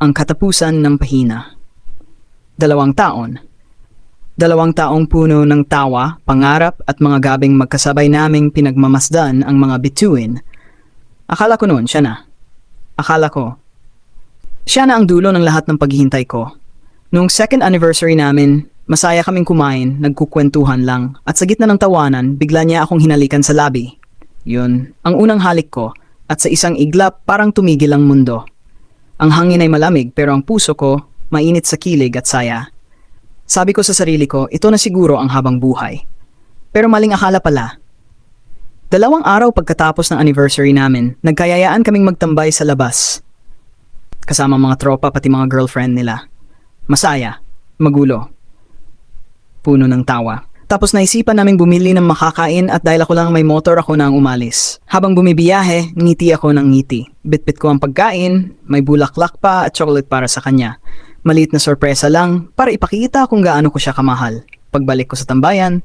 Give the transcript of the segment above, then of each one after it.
ang katapusan ng pahina. Dalawang taon. Dalawang taong puno ng tawa, pangarap at mga gabing magkasabay naming pinagmamasdan ang mga bituin. Akala ko noon siya na. Akala ko. Siya na ang dulo ng lahat ng paghihintay ko. Noong second anniversary namin, masaya kaming kumain, nagkukwentuhan lang, at sa gitna ng tawanan, bigla niya akong hinalikan sa labi. Yun, ang unang halik ko, at sa isang iglap parang tumigil ang mundo. Ang hangin ay malamig pero ang puso ko, mainit sa kilig at saya. Sabi ko sa sarili ko, ito na siguro ang habang buhay. Pero maling akala pala. Dalawang araw pagkatapos ng anniversary namin, nagkayayaan kaming magtambay sa labas. Kasama mga tropa pati mga girlfriend nila. Masaya, magulo, puno ng tawa. Tapos naisipan naming bumili ng makakain at dahil ako lang may motor ako na ang umalis. Habang bumibiyahe, ngiti ako ng ngiti. Bitbit ko ang pagkain, may bulaklak pa at chocolate para sa kanya. Maliit na sorpresa lang para ipakita kung gaano ko siya kamahal. Pagbalik ko sa tambayan,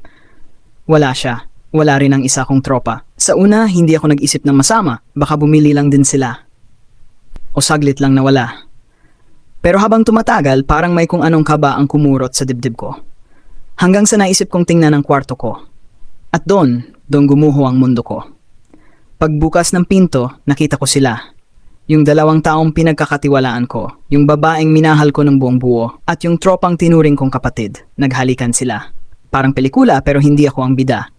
wala siya. Wala rin ang isa kong tropa. Sa una, hindi ako nag-isip ng masama. Baka bumili lang din sila. O saglit lang nawala. Pero habang tumatagal, parang may kung anong kaba ang kumurot sa dibdib ko. Hanggang sa naisip kong tingnan ang kwarto ko. At doon, doon gumuho ang mundo ko. Pagbukas ng pinto, nakita ko sila. Yung dalawang taong pinagkakatiwalaan ko, yung babaeng minahal ko ng buong buo, at yung tropang tinuring kong kapatid, naghalikan sila. Parang pelikula pero hindi ako ang bida.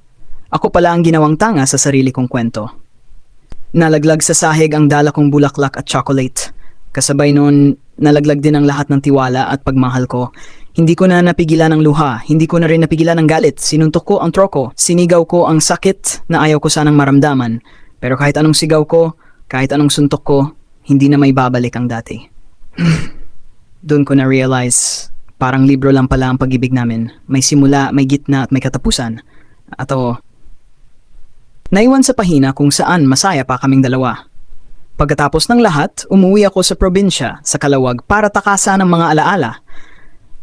Ako pala ang ginawang tanga sa sarili kong kwento. Nalaglag sa sahig ang dala kong bulaklak at chocolate. Kasabay noon, nalaglag din ang lahat ng tiwala at pagmahal ko. Hindi ko na napigilan ang luha, hindi ko na rin napigilan ang galit. Sinuntok ko ang troko, sinigaw ko ang sakit na ayaw ko sanang maramdaman. Pero kahit anong sigaw ko, kahit anong suntok ko, hindi na may babalik ang dati. Doon ko na-realize, parang libro lang pala ang pag-ibig namin. May simula, may gitna at may katapusan. Ato, naiwan sa pahina kung saan masaya pa kaming dalawa. Pagkatapos ng lahat, umuwi ako sa probinsya, sa Kalawag, para takasan ang mga alaala.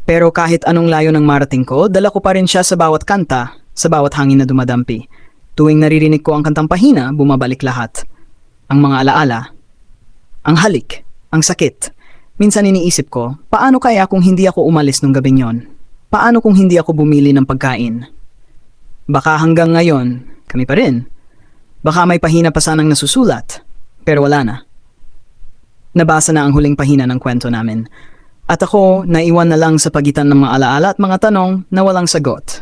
Pero kahit anong layo ng marating ko, dala ko pa rin siya sa bawat kanta, sa bawat hangin na dumadampi. Tuwing naririnig ko ang kantang pahina, bumabalik lahat. Ang mga alaala, ang halik, ang sakit. Minsan iniisip ko, paano kaya kung hindi ako umalis nung gabing yon? Paano kung hindi ako bumili ng pagkain? Baka hanggang ngayon, kami pa rin. Baka may pahina pa sanang nasusulat, pero wala na. Nabasa na ang huling pahina ng kwento namin. At ako, naiwan na lang sa pagitan ng mga alaala at mga tanong na walang sagot.